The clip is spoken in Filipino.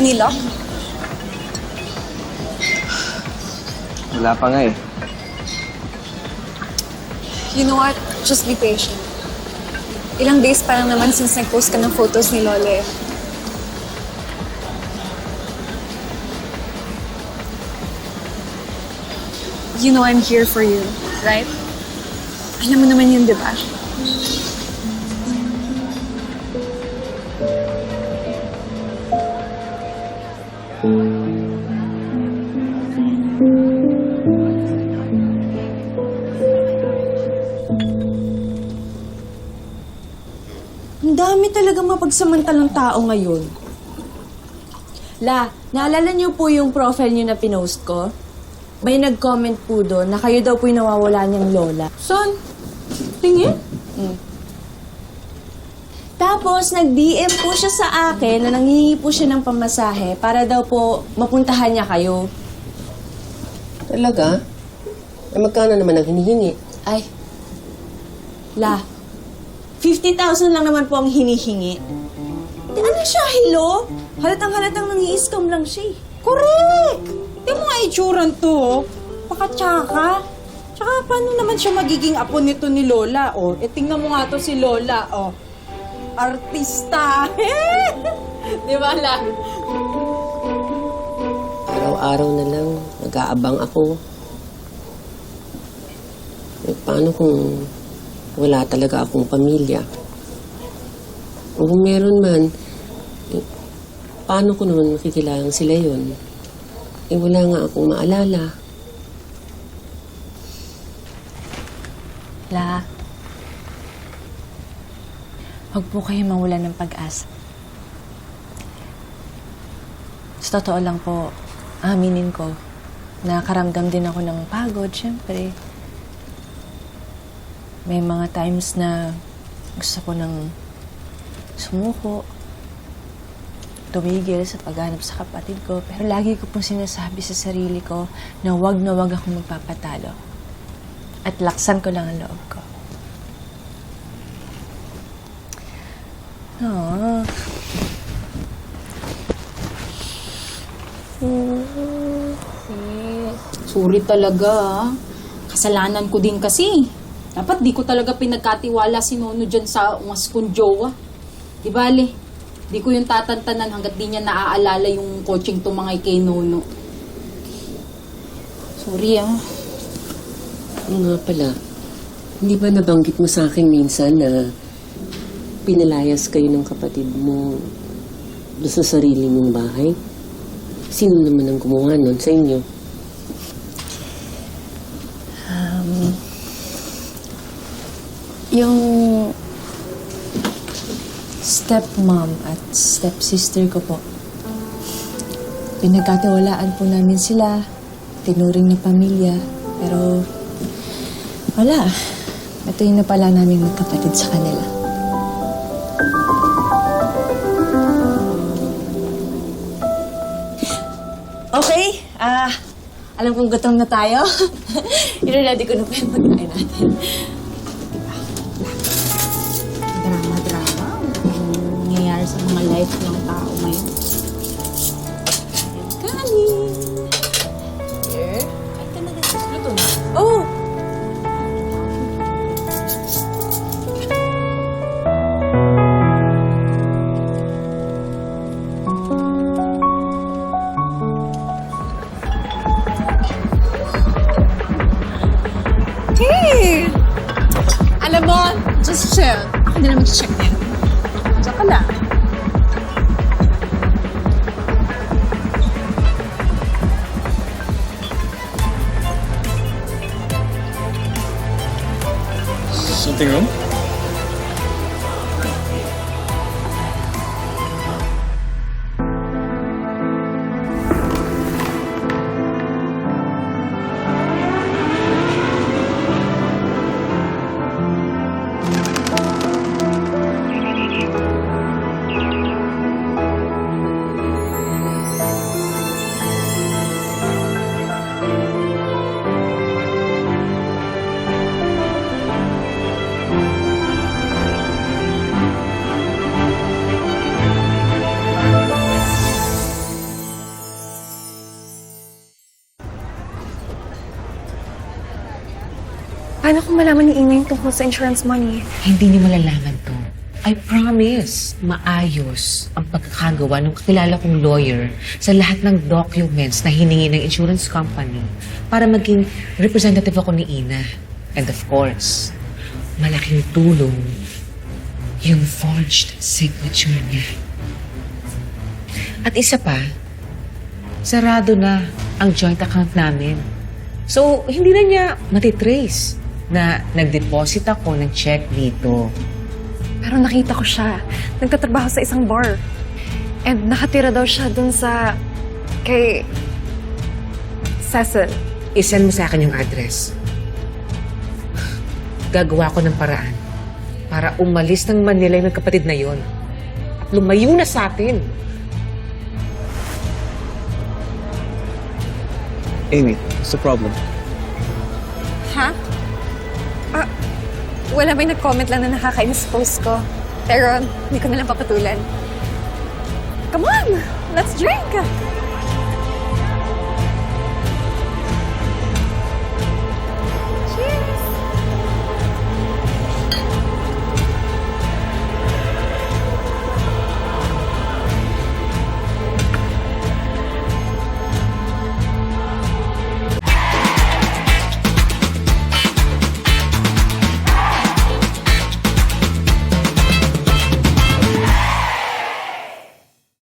Any luck? Wala pa nga eh. You know what? Just be patient. Ilang days pa lang naman since nag-post ka ng photos ni Lole. You know I'm here for you, right? Alam mo naman yun, di ba? Ang dami talaga mapagsamantalang tao ngayon. La, naalala niyo po yung profile niyo na pinost ko? May nag-comment po doon na kayo daw po yung nawawala niyang lola. Son, tingin? Tapos, nag-DM po siya sa akin na nanghihingi po siya ng pamasahe para daw po mapuntahan niya kayo. Talaga? Ay, magkano naman ang hinihingi? Ay, La, 50,000 lang naman po ang hinihingi. Di, ano siya, hello? Halatang halatang nangi-scam lang siya eh. Correct! Tingnan mo nga itsuran to, oh. Pakatsaka. Tsaka paano naman siya magiging apo nito ni Lola, oh. E tingnan mo nga to si Lola, oh. Artista. Di ba, La? Araw-araw na lang, nag-aabang ako. Eh, paano kung wala talaga akong pamilya? O kung meron man, eh, paano ko naman makikilayang sila yon? Eh, wala nga akong maalala. La, huwag po kayo mawala ng pag-asa. Sa totoo lang po, aminin ko, nakaramdam din ako ng pagod, syempre. May mga times na gusto ko ng sumuko, tumigil sa paghanap sa kapatid ko, pero lagi ko pong sinasabi sa sarili ko na wag na wag akong magpapatalo. At laksan ko lang ang loob ko. Aww. Sorry talaga, ah. Kasalanan ko din kasi. Dapat di ko talaga pinagkatiwala si Nono dyan sa ungas kong jowa. Di bale, di ko yung tatantanan hanggat di niya naaalala yung coaching tumangay kay Nono. Sorry ah. Oo nga pala, hindi ba nabanggit mo sa akin minsan na pinalayas kayo ng kapatid mo doon sa sarili mong bahay? Sino naman ang gumawa nun sa inyo? Yung stepmom at stepsister ko po. Pinagkatiwalaan po namin sila, tinuring na pamilya, pero wala. Ito yung napala namin magkapatid sa kanila. Ah, alam kong gutom na tayo. I-ready ko na po yung pagkain natin. Drama-drama. Ang nangyayari sa mga life ng tao ngayon. Lang. Something wrong? Paano kung malaman ni Ina yung tungkol sa insurance money? Hindi niyo malalaman to. I promise, maayos ang pagkakagawa ng kakilala kong lawyer sa lahat ng documents na hiningi ng insurance company para maging representative ako ni Ina. And of course, malaking tulong yung forged signature niya. At isa pa, sarado na ang joint account namin. So, hindi na niya matitrace na nag-deposit ako ng check dito. Pero nakita ko siya. Nagtatrabaho sa isang bar. And nakatira daw siya dun sa... kay... Cecil. isend mo sa akin yung address. Gagawa ko ng paraan para umalis ng Manila yung kapatid na yon. At lumayo na sa atin. Amy, what's the problem? Ha? Ah, wala may nag-comment lang na nakakainis post ko. Pero hindi ko na lang papatulan. Come on! Let's drink!